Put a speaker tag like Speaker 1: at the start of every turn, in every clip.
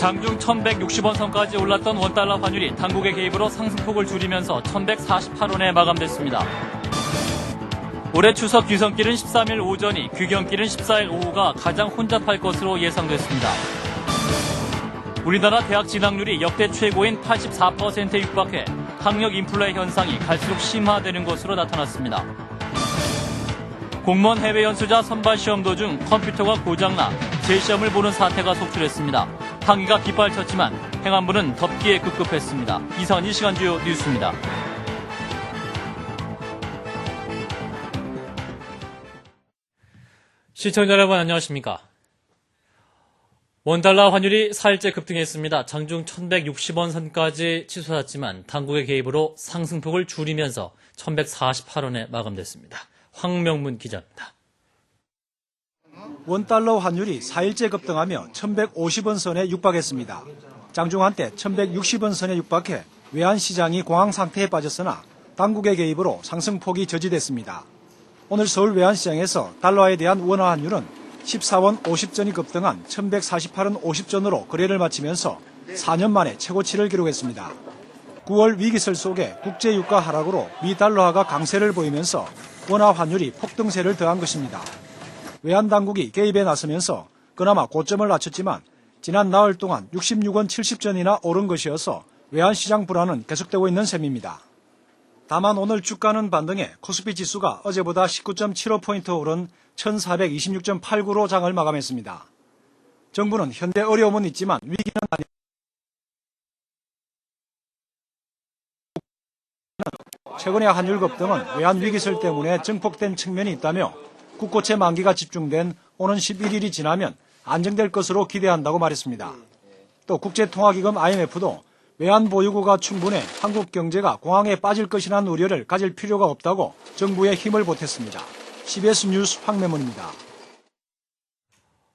Speaker 1: 장중 1160원 선까지 올랐던 원달러 환율이 당국의 개입으로 상승폭을 줄이면서 1148원에 마감됐습니다. 올해 추석 귀성길은 13일 오전이, 귀경길은 14일 오후가 가장 혼잡할 것으로 예상됐습니다. 우리나라 대학 진학률이 역대 최고인 84%에 육박해 학력 인플레 현상이 갈수록 심화되는 것으로 나타났습니다. 공무원 해외 연수자 선발 시험 도중 컴퓨터가 고장나 재시험을 보는 사태가 속출했습니다. 항의가 빗발쳤지만 행안부는 덮기에 급급했습니다. 이상 이 시간 주요 뉴스입니다. 시청자 여러분 안녕하십니까? 원달러 환율이 4일째 급등했습니다. 장중 1160원 선까지 치솟았지만 당국의 개입으로 상승폭을 줄이면서 1148원에 마감됐습니다. 황명문 기자입니다.
Speaker 2: 원달러 환율이 4일째 급등하며 1150원 선에 육박했습니다. 장중 한 때 1160원 선에 육박해 외환시장이 공황 상태에 빠졌으나 당국의 개입으로 상승폭이 저지됐습니다. 오늘 서울 외환시장에서 달러에 대한 원화 환율은 14원 50전이 급등한 1148원 50전으로 거래를 마치면서 4년 만에 최고치를 기록했습니다. 9월 위기설 속에 국제유가 하락으로 미 달러화가 강세를 보이면서 원화 환율이 폭등세를 더한 것입니다. 외환 당국이 개입에 나서면서 그나마 고점을 낮췄지만 지난 나흘 동안 66원 70전이나 오른 것이어서 외환 시장 불안은 계속되고 있는 셈입니다. 다만 오늘 주가는 반등해 코스피 지수가 어제보다 19.75포인트 오른 1426.89로 장을 마감했습니다. 정부는 현대 어려움은 있지만 위기는 아니 최근의 환율 급 등은 외환 위기설 때문에 증폭된 측면이 있다며 국고채 만기가 집중된 오는 11일이 지나면 안정될 것으로 기대한다고 말했습니다. 또 국제통화기금 IMF도 외환 보유고가 충분해 한국 경제가 공황에 빠질 것이라는 우려를 가질 필요가 없다고 정부에 힘을 보탰습니다. CBS 뉴스 황매문입니다.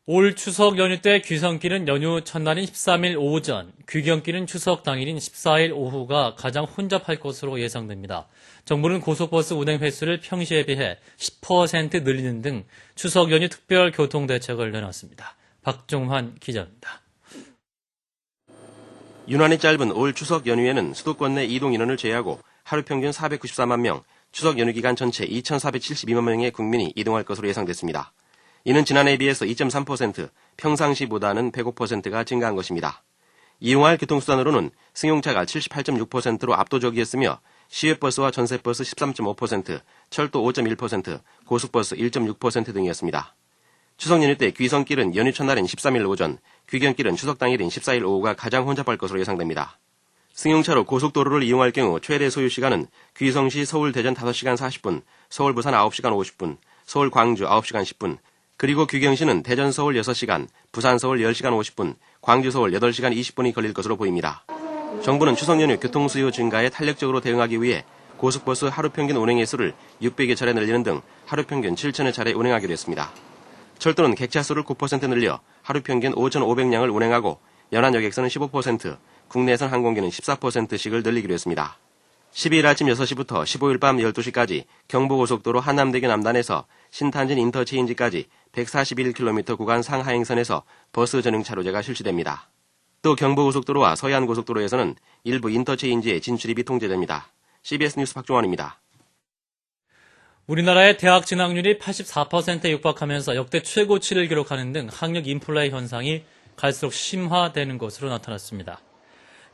Speaker 1: 올 추석 연휴 때 귀성길은 연휴 첫날인 13일 오전, 귀경길은 추석 당일인 14일 오후가 가장 혼잡할 것으로 예상됩니다. 정부는 고속버스 운행 횟수를 평시에 비해 10% 늘리는 등 추석 연휴 특별 교통 대책을 내놨습니다. 박종환 기자입니다.
Speaker 3: 유난히 짧은 올 추석 연휴에는 수도권 내 이동 인원을 제외하고 하루 평균 494만 명, 추석 연휴 기간 전체 2,472만 명의 국민이 이동할 것으로 예상됐습니다. 이는 지난해에 비해서 2.3%, 평상시보다는 105%가 증가한 것입니다. 이용할 교통수단으로는 승용차가 78.6%로 압도적이었으며 시외버스와 전세버스 13.5%, 철도 5.1%, 고속버스 1.6% 등이었습니다. 추석 연휴 때 귀성길은 연휴 첫날인 13일 오전, 귀경길은 추석 당일인 14일 오후가 가장 혼잡할 것으로 예상됩니다. 승용차로 고속도로를 이용할 경우 최대 소요 시간은 귀성시 서울 대전 5시간 40분, 서울 부산 9시간 50분, 서울 광주 9시간 10분, 그리고 귀경시는 대전 서울 6시간, 부산 서울 10시간 50분, 광주 서울 8시간 20분이 걸릴 것으로 보입니다. 정부는 추석 연휴 교통 수요 증가에 탄력적으로 대응하기 위해 고속버스 하루 평균 운행 횟수를 600여 차례 늘리는 등 하루 평균 7천여 차례 운행하기로 했습니다. 철도는 객차 수를 9% 늘려 하루 평균 5,500량을 운행하고 연안 여객선은 15%, 국내선 항공기는 14%씩을 늘리기로 했습니다. 12일 아침 6시부터 15일 밤 12시까지 경부고속도로 한남대교 남단에서 신탄진 인터체인지까지 141km 구간 상하행선에서 버스 전용 차로제가 실시됩니다. 또 경부고속도로와 서해안고속도로에서는 일부 인터체인지의 진출입이 통제됩니다. CBS 뉴스 박종원입니다.
Speaker 1: 우리나라의 대학 진학률이 84%에 육박하면서 역대 최고치를 기록하는 등 학력 인플레 현상이 갈수록 심화되는 것으로 나타났습니다.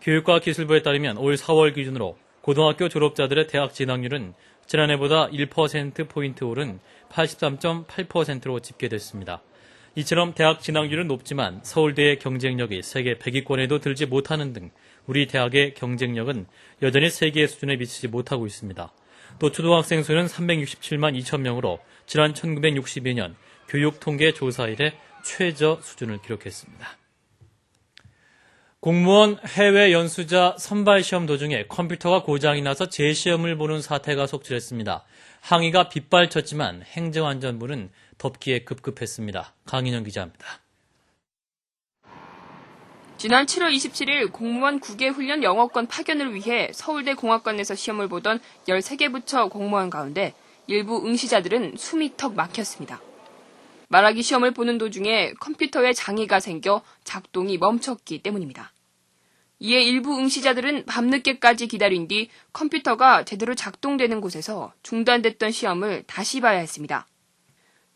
Speaker 1: 교육과 기술부에 따르면 올 4월 기준으로 고등학교 졸업자들의 대학 진학률은 지난해보다 1%포인트 오른 83.8%로 집계됐습니다. 이처럼 대학 진학률은 높지만 서울대의 경쟁력이 세계 100위권에도 들지 못하는 등 우리 대학의 경쟁력은 여전히 세계 수준에 미치지 못하고 있습니다. 또 초등학생 수는 367만 2천 명으로 지난 1962년 교육통계 조사 이래 최저 수준을 기록했습니다. 공무원 해외 연수자 선발 시험 도중에 컴퓨터가 고장이 나서 재시험을 보는 사태가 속출했습니다. 항의가 빗발쳤지만 행정안전부는 덮기에 급급했습니다. 강인영 기자입니다.
Speaker 4: 지난 7월 27일 공무원 국외훈련 영어권 파견을 위해 서울대 공학관에서 시험을 보던 13개 부처 공무원 가운데 일부 응시자들은 숨이 턱 막혔습니다. 말하기 시험을 보는 도중에 컴퓨터에 장애가 생겨 작동이 멈췄기 때문입니다. 이에 일부 응시자들은 밤늦게까지 기다린 뒤 컴퓨터가 제대로 작동되는 곳에서 중단됐던 시험을 다시 봐야 했습니다.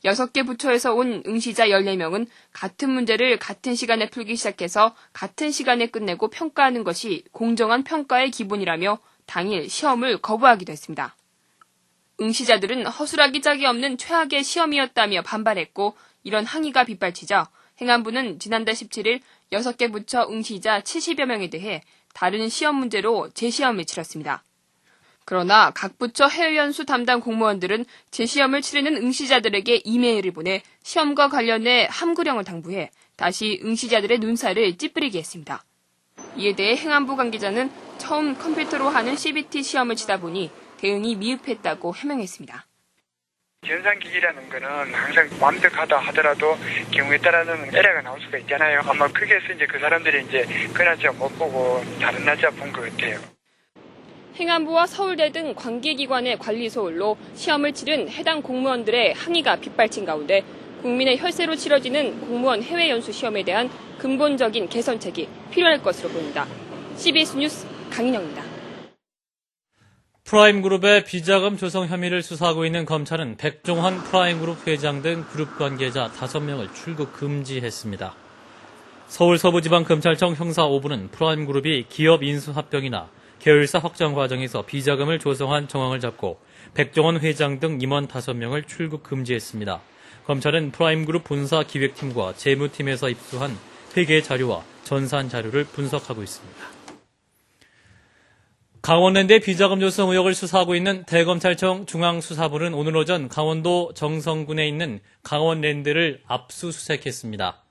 Speaker 4: 6개 부처에서 온 응시자 14명은 같은 문제를 같은 시간에 풀기 시작해서 같은 시간에 끝내고 평가하는 것이 공정한 평가의 기본이라며 당일 시험을 거부하기도 했습니다. 응시자들은 허술하기 짝이 없는 최악의 시험이었다며 반발했고 이런 항의가 빗발치자 행안부는 지난달 17일 6개 부처 응시자 70여 명에 대해 다른 시험 문제로 재시험을 치렀습니다. 그러나 각 부처 해외 연수 담당 공무원들은 재시험을 치르는 응시자들에게 이메일을 보내 시험과 관련해 함구령을 당부해 다시 응시자들의 눈살을 찌푸리게 했습니다. 이에 대해 행안부 관계자는 처음 컴퓨터로 하는 CBT 시험을 치다 보니 대응이 미흡했다고 해명했습니다.
Speaker 5: 현상기기라는 거는 항상 완벽하다 하더라도 경우에 따라서는 에러가 나올 수가 있잖아요. 아마 그게서 이제 그 사람들이 이제 그 날짜 못 보고 다른 날짜 본 것 같아요.
Speaker 4: 행안부와 서울대 등 관계기관의 관리소홀로 시험을 치른 해당 공무원들의 항의가 빗발친 가운데 국민의 혈세로 치러지는 공무원 해외 연수 시험에 대한 근본적인 개선책이 필요할 것으로 보입니다. CBS 뉴스 강인영입니다.
Speaker 1: 프라임 그룹의 비자금 조성 혐의를 수사하고 있는 검찰은 백종환 프라임 그룹 회장 등 그룹 관계자 5명을 출국 금지했습니다. 서울 서부지방검찰청 형사 5부는 프라임 그룹이 기업 인수합병이나 계열사 확장 과정에서 비자금을 조성한 정황을 잡고 백종원 회장 등 임원 5명을 출국 금지했습니다. 검찰은 프라임그룹 본사 기획팀과 재무팀에서 입수한 회계 자료와 전산 자료를 분석하고 있습니다. 강원랜드의 비자금 조성 의혹을 수사하고 있는 대검찰청 중앙수사부는 오늘 오전 강원도 정성군에 있는 강원랜드를 압수수색했습니다.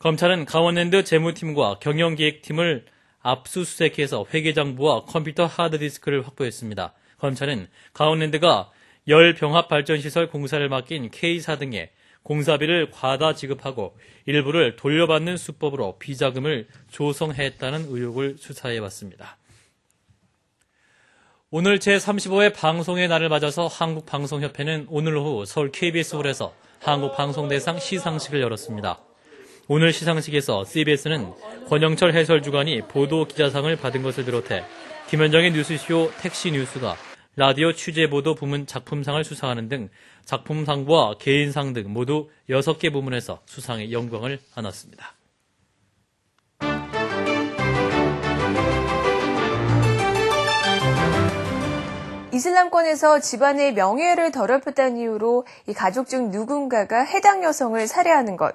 Speaker 1: 검찰은 강원랜드 재무팀과 경영기획팀을 압수수색해서 회계장부와 컴퓨터 하드디스크를 확보했습니다. 검찰은 강원랜드가 열병합발전시설 공사를 맡긴 K사 등에 공사비를 과다 지급하고 일부를 돌려받는 수법으로 비자금을 조성했다는 의혹을 수사해왔습니다. 오늘 제35회 방송의 날을 맞아서 한국방송협회는 오늘 오후 서울 KBS홀에서 한국방송대상 시상식을 열었습니다. 오늘 시상식에서 CBS는 권영철 해설 주간이 보도 기자상을 받은 것을 비롯해 김현정의 뉴스쇼 택시 뉴스가 라디오 취재 보도 부문 작품상을 수상하는 등 작품상과 개인상 등 모두 6개 부문에서 수상의 영광을 안았습니다.
Speaker 6: 이슬람권에서 집안의 명예를 더럽혔다는 이유로 이 가족 중 누군가가 해당 여성을 살해하는 것.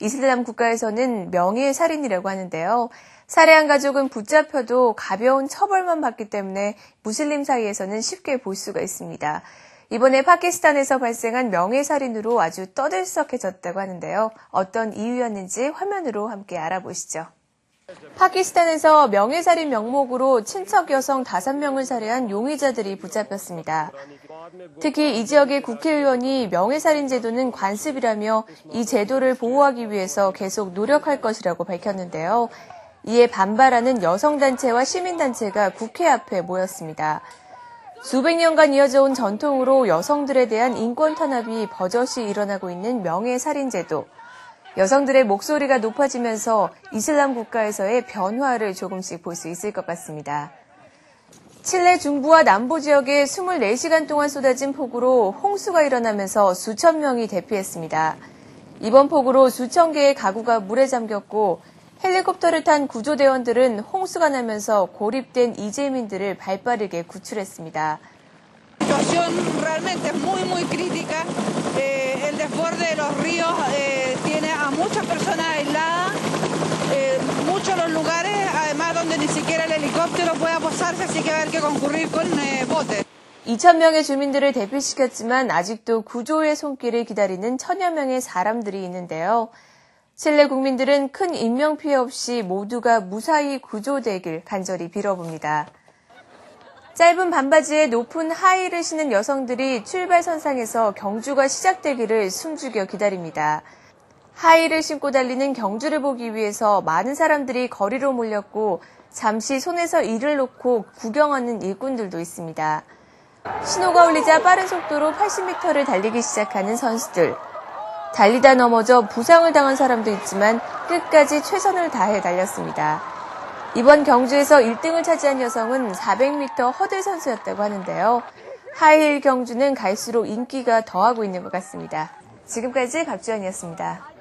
Speaker 6: 이슬람 국가에서는 명예살인이라고 하는데요. 살해한 가족은 붙잡혀도 가벼운 처벌만 받기 때문에 무슬림 사이에서는 쉽게 볼 수가 있습니다. 이번에 파키스탄에서 발생한 명예살인으로 아주 떠들썩해졌다고 하는데요. 어떤 이유였는지 화면으로 함께 알아보시죠. 파키스탄에서 명예살인 명목으로 친척 여성 5명을 살해한 용의자들이 붙잡혔습니다. 특히 이 지역의 국회의원이 명예살인 제도는 관습이라며 이 제도를 보호하기 위해서 계속 노력할 것이라고 밝혔는데요. 이에 반발하는 여성단체와 시민단체가 국회 앞에 모였습니다. 수백 년간 이어져 온 전통으로 여성들에 대한 인권 탄압이 버젓이 일어나고 있는 명예살인 제도. 여성들의 목소리가 높아지면서 이슬람 국가에서의 변화를 조금씩 볼 수 있을 것 같습니다. 칠레 중부와 남부 지역에 24시간 동안 쏟아진 폭우로 홍수가 일어나면서 수천 명이 대피했습니다. 이번 폭우로 수천 개의 가구가 물에 잠겼고 헬리콥터를 탄 구조대원들은 홍수가 나면서 고립된 이재민들을 발빠르게 구출했습니다.
Speaker 7: Muchos los lugares, además donde ni siquiera el helicóptero pueda posarse, así que va a haber que concurrir con eh, botes.
Speaker 6: 2,000명의 주민들을 대피시켰지만 아직도 구조의 손길을 기다리는 천여 명의 사람들이 있는데요. 칠레 국민들은 큰 인명피해 없이 모두가 무사히 구조되길 간절히 빌어봅니다. 짧은 반바지에 높은 하의를 신은 여성들이 출발선상에서 경주가 시작되기를 숨죽여 기다립니다. 하의를 신고 달리는 경주를 보기 위해서 많은 사람들이 거리로 몰렸고 잠시 손에서 일을 놓고 구경하는 일꾼들도 있습니다. 신호가 울리자 빠른 속도로 80m를 달리기 시작하는 선수들. 달리다 넘어져 부상을 당한 사람도 있지만 끝까지 최선을 다해 달렸습니다. 이번 경주에서 1등을 차지한 여성은 400m 허들 선수였다고 하는데요. 하이힐 경주는 갈수록 인기가 더하고 있는 것 같습니다. 지금까지 박주연이었습니다.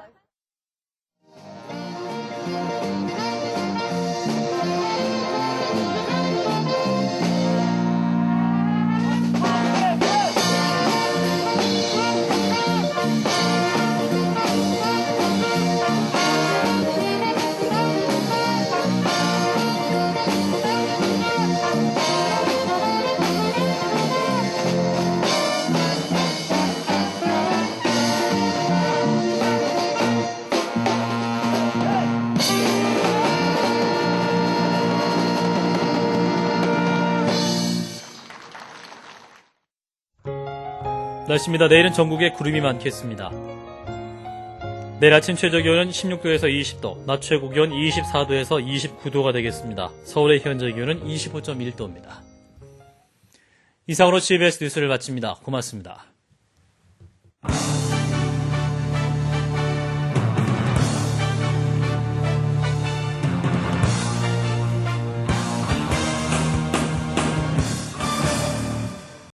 Speaker 1: 날씨입니다. 내일은 전국에 구름이 많겠습니다. 내일 아침 최저 기온은 16도에서 20도, 낮 최고 기온 24도에서 29도가 되겠습니다. 서울의 현재 기온은 25.1도입니다. 이상으로 CBS 뉴스를 마칩니다. 고맙습니다.